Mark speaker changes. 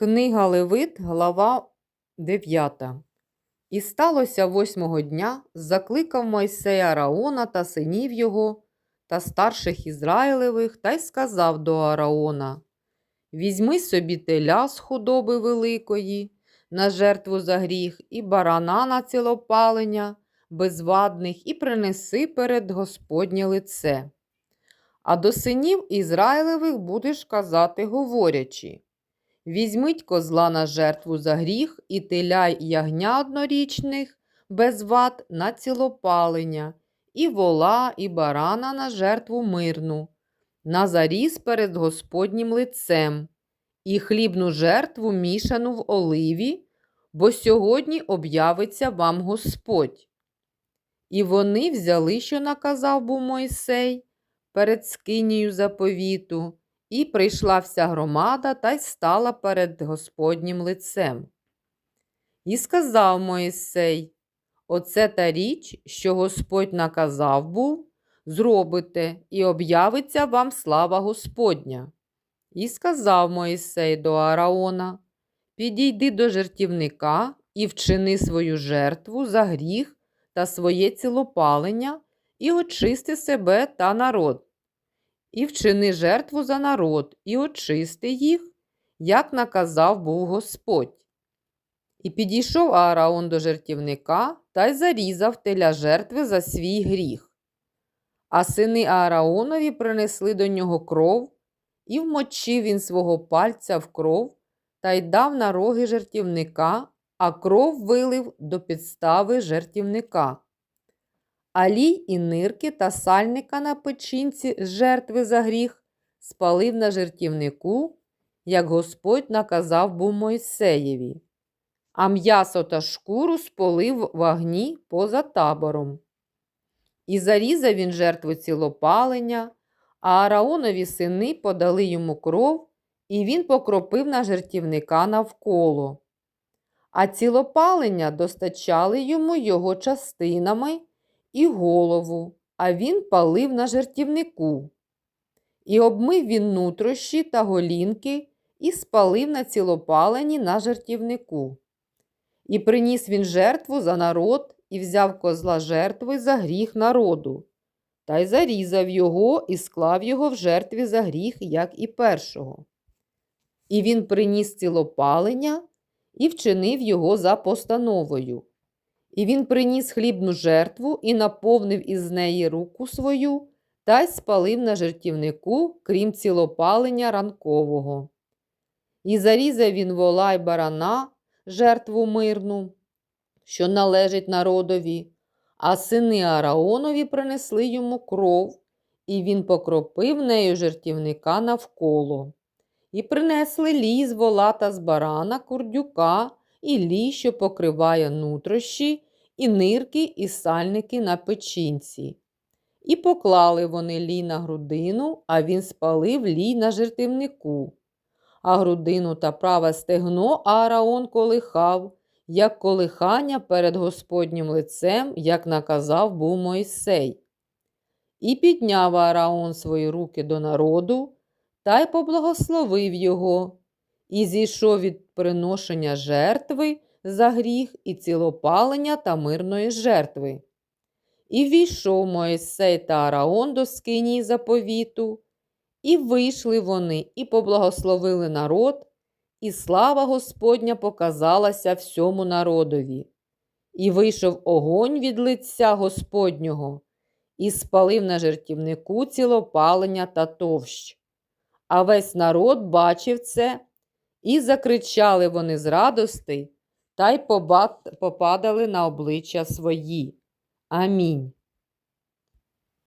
Speaker 1: Книга Левит, глава 9. І сталося восьмого дня, закликав Мойсей Араона та синів його та старших Ізраїлевих та й сказав до Араона: Візьми собі теля з худоби великої, на жертву за гріх, і барана на цілопалення, безвадних, і принеси перед Господнє лице. А до синів Ізраїлевих будеш казати, говорячи. Візьміть козла на жертву за гріх і теля й ягня однорічних, без вад на цілопалення, і вола, і барана на жертву мирну, на заріз перед Господнім лицем, і хлібну жертву мішану в оливі, бо сьогодні об'явиться вам Господь. І вони взяли, що наказав був Мойсей перед скинію заповіту, і прийшла вся громада та й стала перед Господнім лицем. І сказав Моїсей, оце та річ, що Господь наказав був, зробите, і об'явиться вам слава Господня. І сказав Моїсей до Араона, підійди до жертівника і вчини свою жертву за гріх та своє цілопалення, і очисти себе та народ і вчини жертву за народ, і очисти їх, як наказав був Господь. І підійшов Аараон до жертівника та й зарізав теля жертви за свій гріх. А сини Аараонові принесли до нього кров, і вмочив він свого пальця в кров та й дав на роги жертівника, а кров вилив до підстави жертівника. Алій і нирки та сальника на печінці з жертви за гріх спалив на жертівнику, як Господь наказав був Мойсеєві, а м'ясо та шкуру сполив в огні поза табором. І зарізав він жертву цілопалення, а Аараонові сини подали йому кров, і він покропив на жертівника навколо. А цілопалення достачали йому його частинами і голову, а він палив на жертівнику. І обмив він нутрощі та голінки і спалив на цілопалені на жертівнику. І приніс він жертву за народ і взяв козла жертви за гріх народу, та й зарізав його і склав його в жертві за гріх, як і першого. І він приніс цілопалення і вчинив його за постановою. І він приніс хлібну жертву і наповнив із неї руку свою та й спалив на жертівнику, крім цілопалення ранкового. І зарізав він вола й барана, жертву мирну, що належить народові, а сини Араонові принесли йому кров, і він покропив нею жертівника навколо. І принесли лі з вола та з барана, курдюка, і лі, що покриває нутрощі, і нирки, і сальники на печінці. І поклали вони лі на грудину, а він спалив лій на жертівнику. А грудину та праве стегно Аараон колихав, як колихання перед Господнім лицем, як наказав був Мойсей. І підняв Аараон свої руки до народу та й поблагословив його, і зійшов від приношення жертви за гріх і цілопалення та мирної жертви. І війшов Моїсей та Араон до скинії заповіту, і вийшли вони, і поблагословили народ, і слава Господня показалася всьому народові. І вийшов огонь від лиця Господнього, і спалив на жертівнику цілопалення та товщ. А весь народ бачив це, і закричали вони з радости та й попадали на обличчя свої. Амінь.